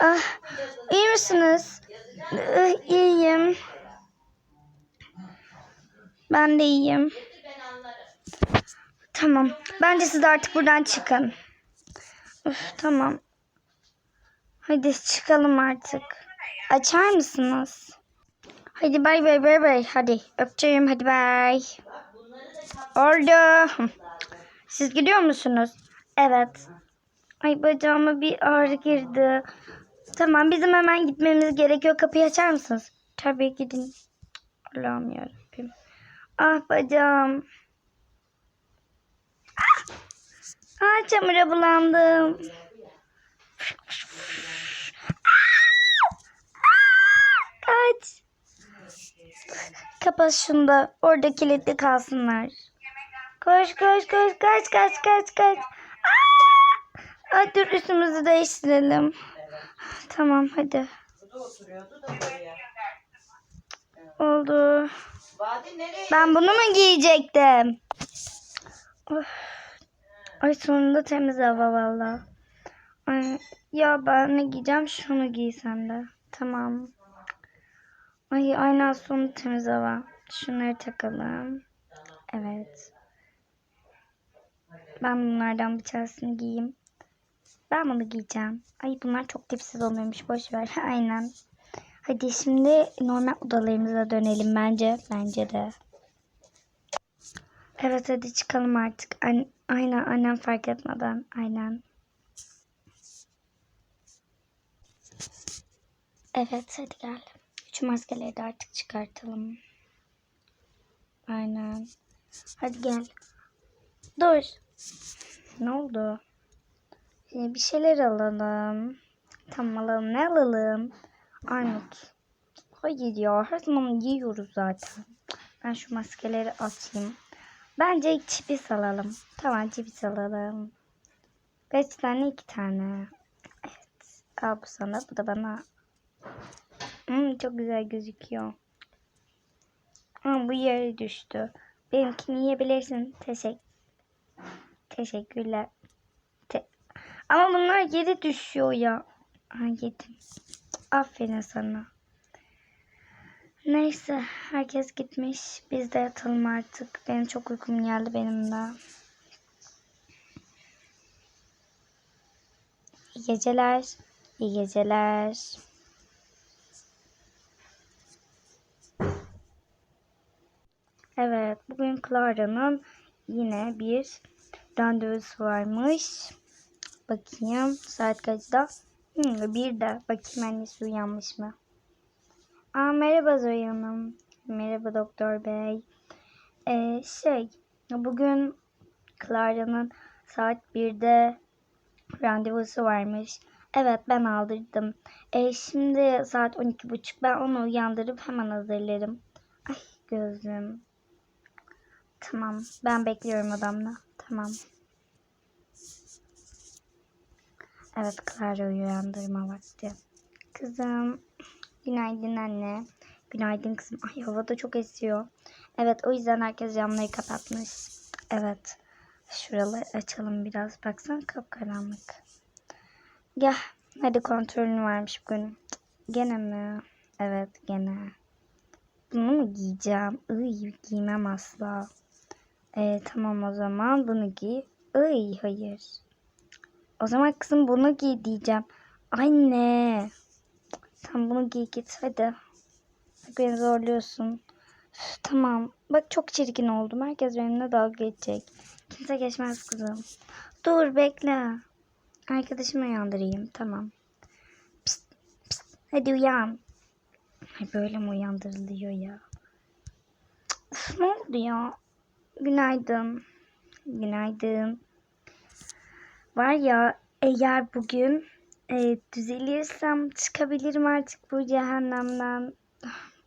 Ah, iyi misiniz? Ah, iyiyim. Ben de iyiyim. Tamam. Bence siz artık buradan çıkın. Üf, tamam. Hadi çıkalım artık. Açar mısınız? Hadi bay bay bay bay. Hadi öpeceğim. Hadi bay. Oldu. Siz gidiyor musunuz? Evet. Ay bacağıma bir ağrı girdi. Tamam bizim hemen gitmemiz gerekiyor. Kapıyı açar mısınız? Tabii gidin. Allah'ım yarabbim. Ah bacağım. Ah, ah çamura bulandım. Kaç. Kapat şunu da orada kilitli kalsınlar. Koş koş koş kaç kaç kaç kaç. Aa! Ay, dur üstümüzü değiştirelim. Tamam hadi. Oldu. Ben bunu mu giyecektim? Of. Ay sonunda temiz hava valla. Ya ben ne giyeceğim? Şunu giysem de. Tamam. Ay aynen sonu temiz hava. Şunları takalım. Evet. Ben bunlardan bir tanesini giyeyim. Ben bunu giyeceğim. Ay bunlar çok tipsiz olmuyormuş. Boş ver. Aynen. Hadi şimdi normal odalarımıza dönelim bence. Bence de. Evet hadi çıkalım artık. Aynen annem fark etmeden. Aynen. Evet hadi gel. Şu maskeleri de artık çıkartalım. Aynen. Hadi gel. Dur. Ne oldu? Şimdi bir şeyler alalım. Tamam alalım. Ne alalım? Armut. Hayır ya her zaman yiyoruz zaten. Ben şu maskeleri atayım. Bence çipis alalım. Tamam çipis alalım. Kaç tane? iki tane. Evet. Al bu sana. Bu da bana. Hmm, çok güzel gözüküyor. Ama bu yere düştü. Benimkini yiyebilirsin. Teşekkür. Teşekkürler. Ama bunlar yere düşüyor ya. Ha yedim. Aferin sana. Neyse herkes gitmiş. Biz de yatalım artık. Benim çok uykum geldi benim de. İyi geceler. İyi geceler. Evet bugün Clara'nın yine bir randevusu varmış. Bakayım saat kaçta? Hmm, bir de bakayım annesi uyanmış mı? Aa, merhaba Zoe Hanım. Merhaba doktor bey. Ee, şey bugün Clara'nın saat 1'de randevusu varmış. Evet ben aldırdım. Ee, şimdi saat 12.30 ben onu uyandırıp hemen hazırlarım. Ay gözüm. Tamam ben bekliyorum adamla. Tamam. Evet Clara uyandırma vakti. Kızım. Günaydın anne. Günaydın kızım. Ay hava da çok esiyor. Evet o yüzden herkes camları kapatmış. Evet. Şuraları açalım biraz. Baksana kapkaranlık. Gel. Hadi kontrolün varmış bugün. Gene mi? Evet gene. Bunu mu giyeceğim? Iy giymem asla. Ee, tamam o zaman bunu giy. Iy hayır. O zaman kızım bunu giy diyeceğim. Anne. Tamam bunu giy git hadi. Bak beni zorluyorsun. Üf, tamam. Bak çok çirkin oldum. Herkes benimle dalga geçecek. Kimse geçmez kızım. Dur bekle. Arkadaşımı uyandırayım. Tamam. Pist, pist. Hadi uyan. Ay böyle mi uyandırılıyor ya? Üf, ne oldu ya? Günaydın. Günaydın. Var ya eğer bugün e, düzelirsem çıkabilirim artık bu cehennemden.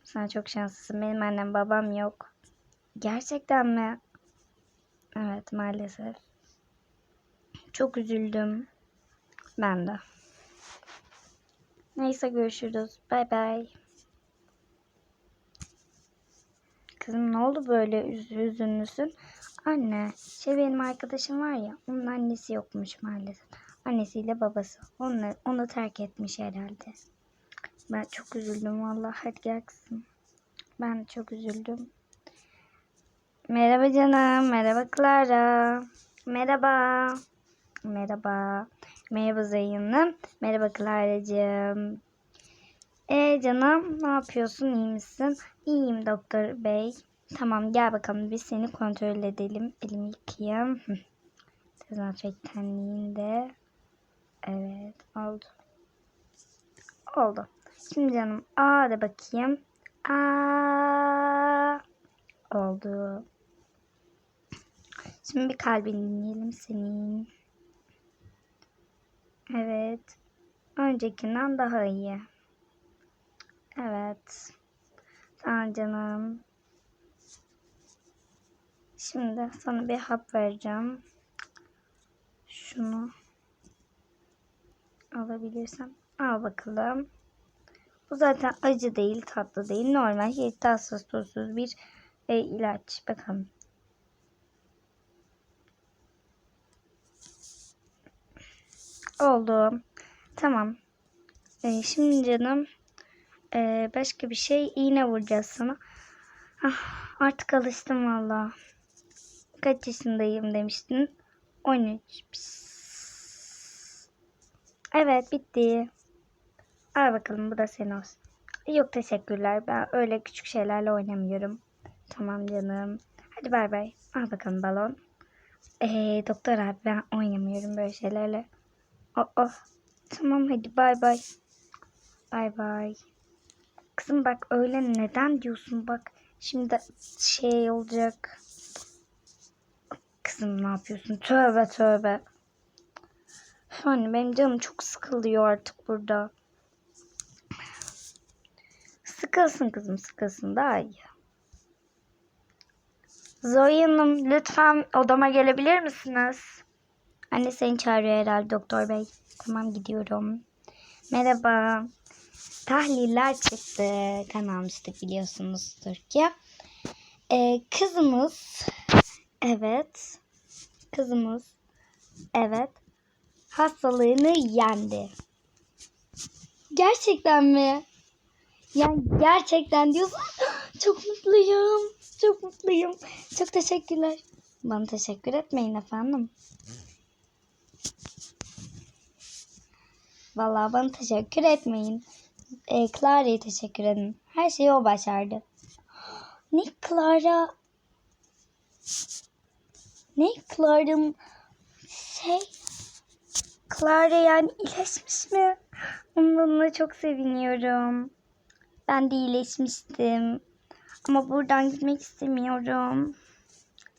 Sen çok şanslısın. Benim annem babam yok. Gerçekten mi? Evet maalesef. Çok üzüldüm. Ben de. Neyse görüşürüz. Bay bay. Kızım ne oldu böyle üz üzünlüsün? Anne, şey benim arkadaşım var ya, onun annesi yokmuş maalesef. Annesiyle babası. Onu, onu terk etmiş herhalde. Ben çok üzüldüm vallahi. Hadi gel kızım. Ben çok üzüldüm. Merhaba canım. Merhaba Clara. Merhaba. Merhaba. Merhaba Zeynep. Merhaba Clara'cığım. E canım ne yapıyorsun? İyi misin? İyiyim doktor bey. Tamam gel bakalım biz seni kontrol edelim. Elimi yıkayayım. Dezenfektanliğinde. Evet oldu. Oldu. Şimdi canım A de bakayım. A oldu. Şimdi bir kalbini dinleyelim senin. Evet. Öncekinden daha iyi. Evet. Tamam canım. Şimdi sana bir hap vereceğim. Şunu alabilirsem. Al bakalım. Bu zaten acı değil, tatlı değil. Normal, hiç tatsız tuzsuz bir e, ilaç. Bakalım. Oldu. Tamam. E, şimdi canım e, başka bir şey iğne vuracağız sana. Ah, artık alıştım valla. Kaç yaşındayım demiştin? 13. Pis. Evet bitti. Al bakalım bu da senin olsun. Yok teşekkürler. Ben öyle küçük şeylerle oynamıyorum. Tamam canım. Hadi bay bay. Al bakalım balon. Ee, doktor abi ben oynamıyorum böyle şeylerle. Oh, oh. Tamam hadi bay bay. Bay bay. Kızım bak öyle neden diyorsun bak. Şimdi şey olacak. Kızım ne yapıyorsun? Tövbe tövbe. Yani benim canım çok sıkılıyor artık burada. Sıkılsın kızım sıkılsın daha iyi. Zoe Hanım lütfen odama gelebilir misiniz? Anne seni çağırıyor herhalde doktor bey. Tamam gidiyorum. Merhaba. Tahliller çıktı. Kan almıştık biliyorsunuzdur ki. Ee, kızımız evet. Kızımız evet. Hastalığını yendi. Gerçekten mi? Yani gerçekten diyorsun. Çok mutluyum. Çok mutluyum. Çok teşekkürler. Bana teşekkür etmeyin efendim. Vallahi bana teşekkür etmeyin. E, Clara'ya teşekkür edin. Her şeyi o başardı. Ne Clara? Ne Clara'm şey Clara yani iyileşmiş mi? Onunla çok seviniyorum. Ben de iyileşmiştim. Ama buradan gitmek istemiyorum.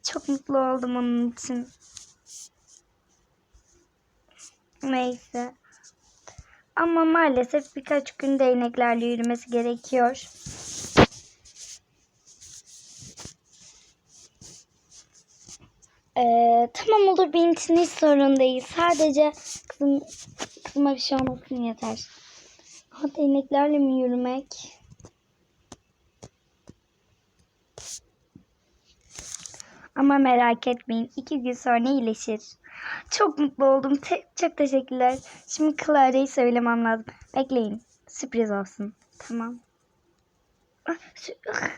Çok mutlu oldum onun için. Neyse. Ama maalesef birkaç gün değneklerle yürümesi gerekiyor. Ee, tamam olur benim için hiç sorun değil. Sadece kızım, kızıma bir şey olmasın yeter. Ha, değneklerle mi yürümek? Ama merak etmeyin. iki gün sonra iyileşir. Çok mutlu oldum. Te- çok teşekkürler. Şimdi Clara'yı söylemem lazım. Bekleyin. Sürpriz olsun. Tamam. Ah, sü- ah,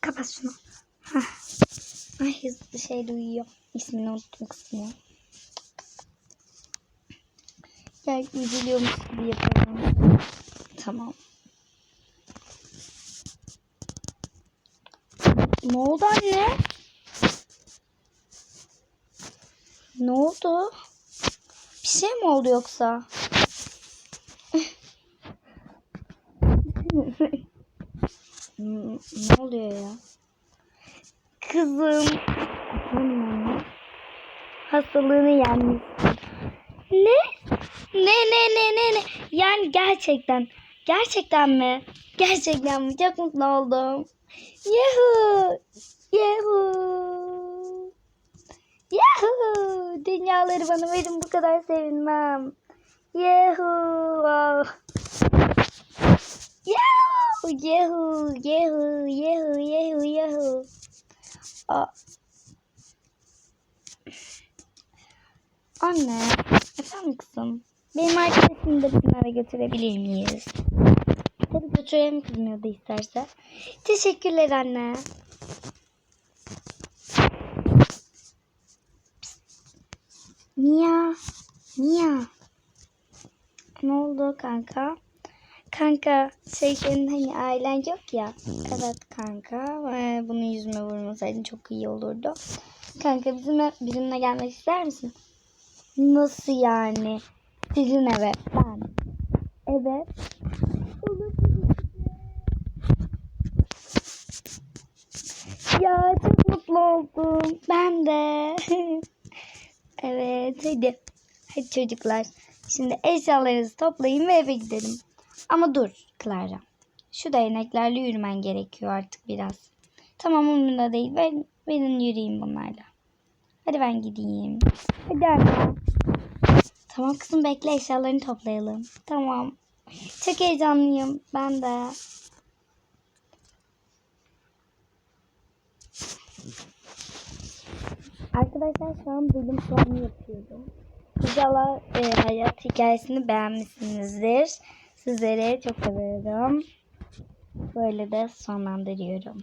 Kapat şunu. Ay hızlı şey duyuyor. İsmini unuttum kısmı. Gel üzülüyormuş gibi yapalım. Tamam. Ne oldu anne? Ne oldu? Bir şey mi oldu yoksa? Ne oluyor Kızım. Hmm. Hastalığını yenmiş. Ne? Ne ne ne ne ne? Yani gerçekten. Gerçekten mi? Gerçekten mi? Çok mutlu oldum. Yuhu. Yuhu. Yahoo! Dünyaları bana verin bu kadar sevinmem. Yahoo! Wow. Yahoo! Yahoo! Yahoo! Yahoo! Yahoo! Yahoo! Anne, efendim kızım? Benim arkadaşımı da bizim eve götürebilir miyiz? Tabii götürelim kızım ya da isterse. Teşekkürler anne. Mia. Mia. Ne oldu kanka? Kanka şey senin hani ailen yok ya. Evet kanka. Ee, bunu yüzüme vurmasaydın çok iyi olurdu. Kanka bizimle, bizimle gelmek ister misin? Nasıl yani? Sizin eve. Ben. Evet. Ya çok mutlu oldum. Ben de. evet hadi. Hadi çocuklar. Şimdi eşyalarınızı toplayın ve eve gidelim. Ama dur Clara. Şu değneklerle yürümen gerekiyor artık biraz. Tamam umurumda değil. Ben, benim yürüyeyim bunlarla. Hadi ben gideyim. Hadi anne. Tamam kızım bekle eşyalarını toplayalım. Tamam. Çok heyecanlıyım. Ben de. Arkadaşlar şu an bölüm puanı yapıyorum. İnşallah e, hayat hikayesini beğenmişsinizdir. Sizleri çok seviyorum. Böyle de sonlandırıyorum.